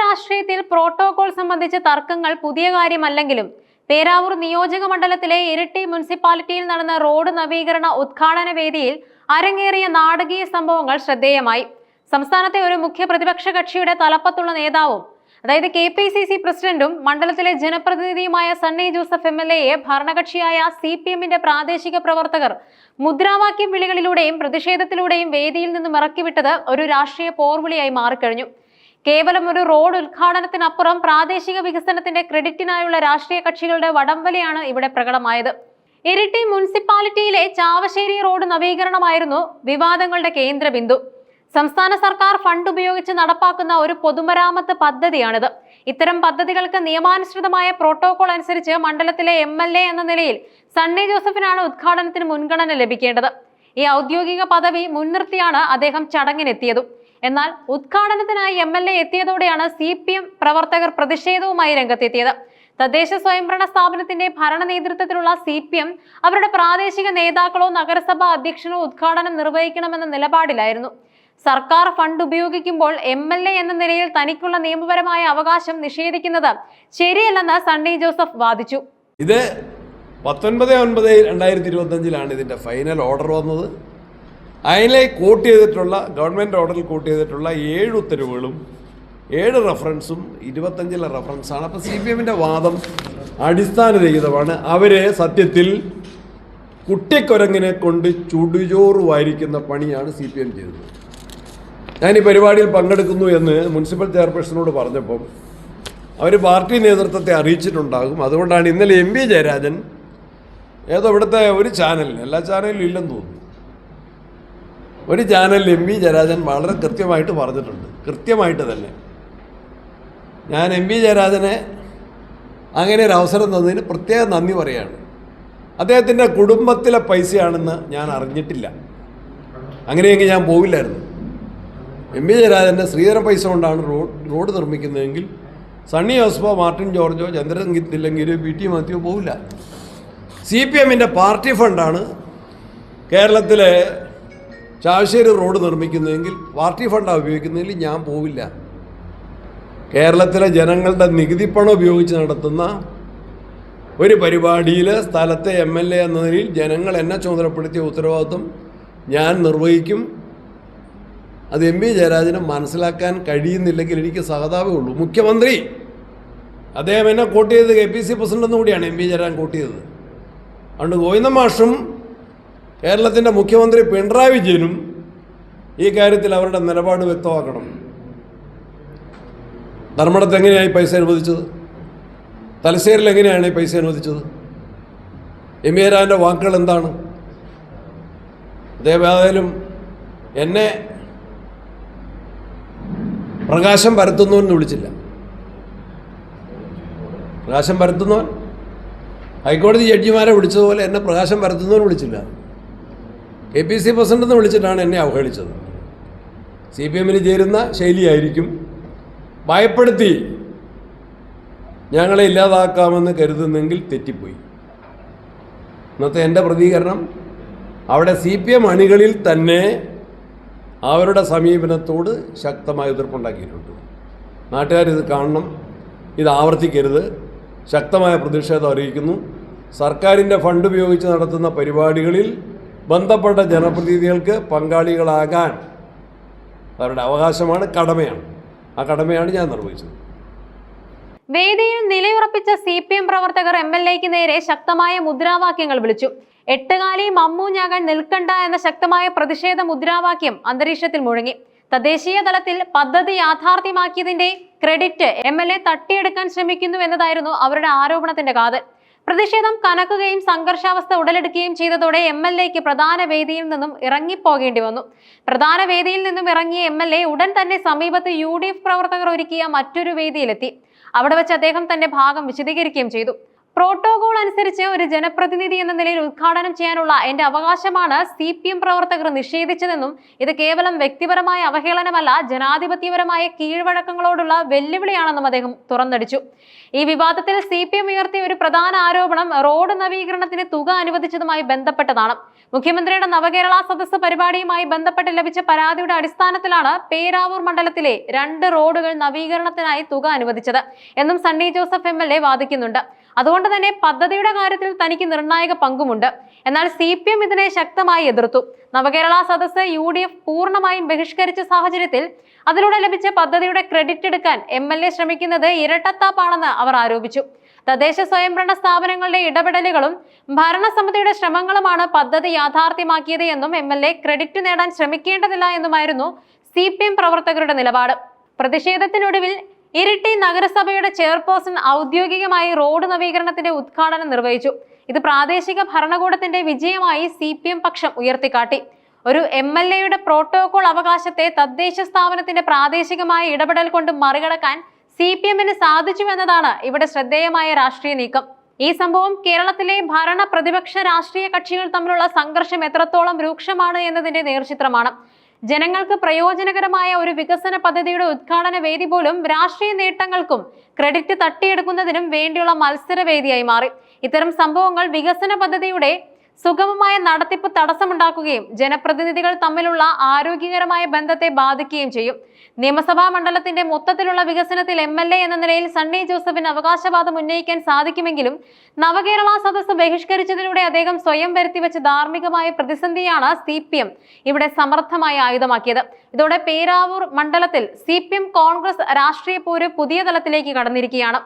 രാഷ്ട്രീയത്തിൽ പ്രോട്ടോകോൾ സംബന്ധിച്ച തർക്കങ്ങൾ പുതിയ കാര്യമല്ലെങ്കിലും പേരാവൂർ നിയോജക മണ്ഡലത്തിലെ ഇരട്ടി മുനിസിപ്പാലിറ്റിയിൽ നടന്ന റോഡ് നവീകരണ ഉദ്ഘാടന വേദിയിൽ അരങ്ങേറിയ നാടകീയ സംഭവങ്ങൾ ശ്രദ്ധേയമായി. സംസ്ഥാനത്തെ ഒരു മുഖ്യ പ്രതിപക്ഷ കക്ഷിയുടെ തലപ്പത്തുള്ള നേതാവും അതായത് കെ പി സി സി പ്രസിഡന്റും മണ്ഡലത്തിലെ ജനപ്രതിനിധിയുമായ സണ്ണി ജോസഫ് എം എൽ എയെ ഭരണകക്ഷിയായ സി പി എമ്മിന്റെ പ്രാദേശിക പ്രവർത്തകർ മുദ്രാവാക്യം വിളികളിലൂടെയും പ്രതിഷേധത്തിലൂടെയും വേദിയിൽ നിന്നും ഇറക്കിവിട്ടത് ഒരു രാഷ്ട്രീയ പോർവിളിയായി മാറിക്കഴിഞ്ഞു. കേവലം ഒരു റോഡ് ഉദ്ഘാടനത്തിനപ്പുറം പ്രാദേശിക വികസനത്തിന്റെ ക്രെഡിറ്റിനായുള്ള രാഷ്ട്രീയ കക്ഷികളുടെ വടംവലിയാണ് ഇവിടെ പ്രകടമായത്. ഇരിട്ടി മുനിസിപ്പാലിറ്റിയിലെ ചാവശ്ശേരി റോഡ് നവീകരണമായിരുന്നു വിവാദങ്ങളുടെ കേന്ദ്രബിന്ദു. സംസ്ഥാന സർക്കാർ ഫണ്ട് ഉപയോഗിച്ച് നടപ്പാക്കുന്ന ഒരു പൊതുമരാമത്ത് പദ്ധതിയാണിത്. ഇത്തരം പദ്ധതികൾക്ക് നിയമാനുസൃതമായ പ്രോട്ടോകോൾ അനുസരിച്ച് മണ്ഡലത്തിലെ എം എന്ന നിലയിൽ സണ്ണി ജോസഫിനാണ് ഉദ്ഘാടനത്തിന് മുൻഗണന ലഭിക്കേണ്ടത്. ഈ ഔദ്യോഗിക പദവി മുൻനിർത്തിയാണ് അദ്ദേഹം ചടങ്ങിനെത്തിയതും. എന്നാൽ ഉദ്ഘാടനത്തിനായി എം എൽ എ എത്തിയതോടെയാണ് സി പി എം പ്രവർത്തകർ പ്രതിഷേധവുമായി രംഗത്തെത്തിയത്. തദ്ദേശ സ്വയംഭരണ സ്ഥാപനത്തിന്റെ ഭരണ നേതൃത്വത്തിലുള്ള സി പി എം അവരുടെ പ്രാദേശിക നേതാക്കളോ നഗരസഭാ അധ്യക്ഷനോ ഉദ്ഘാടനം നിർവഹിക്കണമെന്ന നിലപാടിലായിരുന്നു. സർക്കാർ ഫണ്ട് ഉപയോഗിക്കുമ്പോൾ എം എൽ എ എന്ന നിലയിൽ തനിക്കുള്ള നിയമപരമായ അവകാശം നിഷേധിക്കുന്നത് ശരിയല്ലെന്ന് സണ്ണി ജോസഫ് വാദിച്ചു. ഇത് പത്തൊൻപത് ഒൻപത് രണ്ടായിരത്തി ഇരുപത്തഞ്ചിലാണ് ഇതിന്റെ ഫൈനൽ ഓർഡർ വന്നത്. അതിലെ കോട്ട് ചെയ്തിട്ടുള്ള ഗവൺമെന്റ് ഓർഡറിൽ കോട്ട് ചെയ്തിട്ടുള്ള ഏഴ് ഉത്തരവുകളും ഏഴ് റെഫറൻസും ഇരുപത്തഞ്ചിലെ റെഫറൻസാണ് അപ്പോൾ സി പി എമ്മിന്റെ വാദം അടിസ്ഥാനരഹിതമാണ്. അവരെ സത്യത്തിൽ കുട്ടിക്കൊരങ്ങിനെ കൊണ്ട് ചുടുചോറ് വാരിക്കുന്ന പണിയാണ് സി പി എം ചെയ്തത്. ഞാൻ ഈ പരിപാടിയിൽ പങ്കെടുക്കുന്നു എന്ന് മുനിസിപ്പൽ ചെയർപേഴ്സണോട് പറഞ്ഞപ്പം അവർ പാർട്ടി നേതൃത്വത്തെ അറിയിച്ചിട്ടുണ്ടാകും. അതുകൊണ്ടാണ് ഇന്നലെ എം വി ജയരാജൻ ഏതോ ഇവിടുത്തെ ഒരു ചാനലിൽ എല്ലാ ചാനലിലും ഇല്ലെന്ന് തോന്നുന്നു. ഒരു ചാനലിൽ എം വി ജയരാജൻ വളരെ കൃത്യമായിട്ട് പറഞ്ഞിട്ടുണ്ട്. കൃത്യമായിട്ട് തന്നെ. ഞാൻ എം വി ജയരാജനെ അങ്ങനെ ഒരു അവസരം തന്നതിന് പ്രത്യേക നന്ദി പറയാണ്. അദ്ദേഹത്തിന്റെ കുടുംബത്തിലെ പൈസയാണെന്ന് ഞാൻ അറിഞ്ഞിട്ടില്ല. അങ്ങനെയെങ്കിൽ ഞാൻ പോവില്ലായിരുന്നു. എം വി ജയരാജന്റെ ശ്രീധര പൈസ കൊണ്ടാണ് റോഡ് റോഡ് നിർമ്മിക്കുന്നതെങ്കിൽ സണ്ണി ജോസഫോ മാർട്ടിൻ ജോർജോ ചന്ദ്രൻ ഇല്ലെങ്കിൽ പി ടി മാത്യോ പോവില്ല. സി പി എമ്മിന്റെ പാർട്ടി ഫണ്ടാണ് കേരളത്തിലെ ചാവശ്ശേരി റോഡ് നിർമ്മിക്കുന്നതെങ്കിൽ പാർട്ടി ഫണ്ടാണ് ഉപയോഗിക്കുന്നതെങ്കിൽ ഞാൻ പോവില്ല. കേരളത്തിലെ ജനങ്ങളുടെ നികുതി പണം ഉപയോഗിച്ച് നടത്തുന്ന ഒരു പരിപാടിയിൽ സ്ഥലത്തെ എം എൽ എ എന്ന നിലയിൽ ജനങ്ങൾ എന്നെ ചുമതലപ്പെടുത്തിയ ഉത്തരവാദിത്വം ഞാൻ നിർവഹിക്കും. അത് എം പി ജയരാജന് മനസ്സിലാക്കാൻ കഴിയുന്നില്ലെങ്കിൽ എനിക്ക് സഹതാപേ ഉള്ളൂ. മുഖ്യമന്ത്രി അദ്ദേഹം എന്നെ കോട്ട് ചെയ്തത് കെ പി സി പ്രസിഡന്റ് കൂടിയാണ് എം പി ജയരാജൻ കോട്ട് ചെയ്തത്. അതുകൊണ്ട് ഗോവിന്ദ മാഷും കേരളത്തിന്റെ മുഖ്യമന്ത്രി പിണറായി വിജയനും ഈ കാര്യത്തിൽ അവരുടെ നിലപാട് വ്യക്തമാക്കണം. ധർമ്മടത്ത് എങ്ങനെയായി പൈസ അനുവദിച്ചത്? തലശ്ശേരിൽ എങ്ങനെയാണ് ഈ പൈസ അനുവദിച്ചത്? എം എ രാജന്റെ വാക്കുകൾ എന്താണ്? അദ്ദേഹം ഏതായാലും എന്നെ പ്രകാശം പരത്തുന്നവൻ വിളിച്ചില്ല. പ്രകാശം പരത്തുന്നവൻ? ഹൈക്കോടതി ജഡ്ജിമാരെ വിളിച്ചതുപോലെ എന്നെ പ്രകാശം പരത്തുന്നവൻ വിളിച്ചില്ല. കെ പി സി പ്രസിഡന്റ് എന്ന് വിളിച്ചിട്ടാണ് എന്നെ അവഹേളിച്ചത്. സി പി എമ്മിന് ചേരുന്ന ശൈലിയായിരിക്കും. ഭയപ്പെടുത്തി. ഞങ്ങളെ ഇല്ലാതാക്കാമെന്ന് കരുതുന്നെങ്കിൽ തെറ്റിപ്പോയി. ഇന്നത്തെ എന്റെ പ്രതികരണം അവിടെ സി പി എം അണികളിൽ തന്നെ അവരുടെ സമീപനത്തോട് ശക്തമായ എതിർപ്പുണ്ടാക്കിയിട്ടുണ്ട്. നാട്ടുകാരിത് കാണണം. ഇത് ആവർത്തിക്കരുത്. ശക്തമായ പ്രതിഷേധം അറിയിക്കുന്നു. സർക്കാരിന്റെ ഫണ്ട് ഉപയോഗിച്ച് നടത്തുന്ന പരിപാടികളിൽ ബന്ധപ്പെട്ട ജനപ്രതിനിധികൾക്ക് പങ്കാളികളാകാൻ അവരുടെ അവകാശമാണ് കടമയാണ്. ആ കടമയാണ് ഞാൻ നിർവഹിച്ചത്. വേദിയിൽ നിലയുറപ്പിച്ച സി പി എം പ്രവർത്തകർ എം എൽ എക്ക് നേരെ ശക്തമായ മുദ്രാവാക്യങ്ങൾ വിളിച്ചു. എട്ടുകാലി മമ്മൂഞ്ഞാകാൻ നിൽക്കണ്ട എന്ന ശക്തമായ പ്രതിഷേധ മുദ്രാവാക്യം അന്തരീക്ഷത്തിൽ മുഴങ്ങി. തദ്ദേശീയ തലത്തിൽ പദ്ധതി യാഥാർത്ഥ്യമാക്കിയതിന്റെ ക്രെഡിറ്റ് എം എൽ എ തട്ടിയെടുക്കാൻ ശ്രമിക്കുന്നു എന്നതായിരുന്നു അവരുടെ ആരോപണത്തിന്റെ കാതൽ. പ്രതിഷേധം കനക്കുകയും സംഘർഷാവസ്ഥ ഉടലെടുക്കുകയും ചെയ്തതോടെ എം എൽ എക്ക് പ്രധാന വേദിയിൽ നിന്നും ഇറങ്ങിപ്പോകേണ്ടി വന്നു. പ്രധാന വേദിയിൽ നിന്നും ഇറങ്ങിയ എം എൽ എ ഉടൻ തന്നെ സമീപത്ത് യു ഡി എഫ് പ്രവർത്തകർ ഒരുക്കിയ മറ്റൊരു വേദിയിലെത്തി. അവിടെ വെച്ച് അദ്ദേഹം തന്റെ ഭാഗം വിശദീകരിക്കുകയും ചെയ്തു. പ്രോട്ടോകോൾ അനുസരിച്ച് ഒരു ജനപ്രതിനിധി എന്ന നിലയിൽ ഉദ്ഘാടനം ചെയ്യാനുള്ള എന്റെ അവകാശമാണ് സി പി എം പ്രവർത്തകർ നിഷേധിച്ചതെന്നും ഇത് കേവലം വ്യക്തിപരമായ അവഹേളനമല്ല ജനാധിപത്യപരമായ കീഴ്വഴക്കങ്ങളോടുള്ള വെല്ലുവിളിയാണെന്നും അദ്ദേഹം തുറന്നടിച്ചു. ഈ വിവാദത്തിൽ സി പി എം ഉയർത്തിയ ഒരു പ്രധാന ആരോപണം റോഡ് നവീകരണത്തിന് തുക അനുവദിച്ചതുമായി ബന്ധപ്പെട്ടതാണ്. മുഖ്യമന്ത്രിയുടെ നവകേരള സദസ്സ് പരിപാടിയുമായി ബന്ധപ്പെട്ട് ലഭിച്ച പരാതിയുടെ അടിസ്ഥാനത്തിലാണ് പേരാവൂർ മണ്ഡലത്തിലെ രണ്ട് റോഡുകൾ നവീകരണത്തിനായി തുക അനുവദിച്ചത് എന്നും സണ്ണി ജോസഫ് എം വാദിക്കുന്നുണ്ട്. അതുകൊണ്ട് തന്നെ പദ്ധതിയുടെ കാര്യത്തിൽ തനിക്ക് നിർണായക പങ്കുമുണ്ട്. എന്നാൽ സി പി എം ഇതിനെ ശക്തമായി എതിർത്തു. നവകേരള സദസ്സ് യു ഡി എഫ് പൂർണമായും ബഹിഷ്കരിച്ച സാഹചര്യത്തിൽ അതിലൂടെ ലഭിച്ച പദ്ധതിയുടെ ക്രെഡിറ്റ് എടുക്കാൻ എം എൽ എ ശ്രമിക്കുന്നത് ഇരട്ടത്താപ്പാണെന്ന് അവർ ആരോപിച്ചു. തദ്ദേശ സ്വയംഭരണ സ്ഥാപനങ്ങളുടെ ഇടപെടലുകളും ഭരണസമിതിയുടെ ശ്രമങ്ങളുമാണ് പദ്ധതി യാഥാർത്ഥ്യമാക്കിയത് എന്നും എം എൽ എ ക്രെഡിറ്റ് നേടാൻ ശ്രമിക്കേണ്ടതില്ല എന്നുമായിരുന്നു സി പി എം പ്രവർത്തകരുടെ നിലപാട്. പ്രതിഷേധത്തിനൊടുവിൽ ഇരിട്ടി നഗരസഭയുടെ ചെയർപേഴ്സൺ ഔദ്യോഗികമായി റോഡ് നവീകരണത്തിന്റെ ഉദ്ഘാടനം നിർവഹിച്ചു. ഇത് പ്രാദേശിക ഭരണകൂടത്തിന്റെ വിജയമായി സി പി എം പക്ഷം ഉയർത്തിക്കാട്ടി. ഒരു എം എൽ എയുടെ പ്രോട്ടോകോൾ അവകാശത്തെ തദ്ദേശ സ്ഥാപനത്തിന്റെ പ്രാദേശികമായ ഇടപെടൽ കൊണ്ട് മറികടക്കാൻ സി പി എമ്മിന് സാധിച്ചു എന്നതാണ് ഇവിടെ ശ്രദ്ധേയമായ രാഷ്ട്രീയ നീക്കം. ഈ സംഭവം കേരളത്തിലെ ഭരണ പ്രതിപക്ഷ രാഷ്ട്രീയ കക്ഷികൾ തമ്മിലുള്ള സംഘർഷം എത്രത്തോളം രൂക്ഷമാണ് എന്നതിന്റെ നേർചിത്രമാണ്. ജനങ്ങൾക്ക് പ്രയോജനകരമായ ഒരു വികസന പദ്ധതിയുടെ ഉദ്ഘാടന വേദി പോലും രാഷ്ട്രീയ നേട്ടങ്ങൾക്കും ക്രെഡിറ്റ് തട്ടിയെടുക്കുന്നതിനും വേണ്ടിയുള്ള മത്സരവേദിയായി മാറി. ഇത്തരം സംഭവങ്ങൾ വികസന പദ്ധതിയുടെ സുഗമമായ നടത്തിപ്പ് തടസ്സമുണ്ടാക്കുകയും ജനപ്രതിനിധികൾ തമ്മിലുള്ള ആരോഗ്യകരമായ ബന്ധത്തെ ബാധിക്കുകയും ചെയ്യും. നിയമസഭാ മണ്ഡലത്തിന്റെ മൊത്തത്തിലുള്ള വികസനത്തിൽ എം എൽ എ എന്ന നിലയിൽ സണ്ണി ജോസഫിന് അവകാശവാദം ഉന്നയിക്കാൻ സാധിക്കുമെങ്കിലും നവകേരള സദസ് ബഹിഷ്കരിച്ചതിലൂടെ അദ്ദേഹം സ്വയം വരുത്തിവെച്ച ധാർമ്മികമായ പ്രതിസന്ധിയാണ് സി പി എം ഇവിടെ സമർത്ഥമായി ആയുധമാക്കിയത്. ഇതോടെ പേരാവൂർ മണ്ഡലത്തിൽ സി പി എം കോൺഗ്രസ് രാഷ്ട്രീയ പോര് പുതിയ തലത്തിലേക്ക് കടന്നിരിക്കുകയാണ്.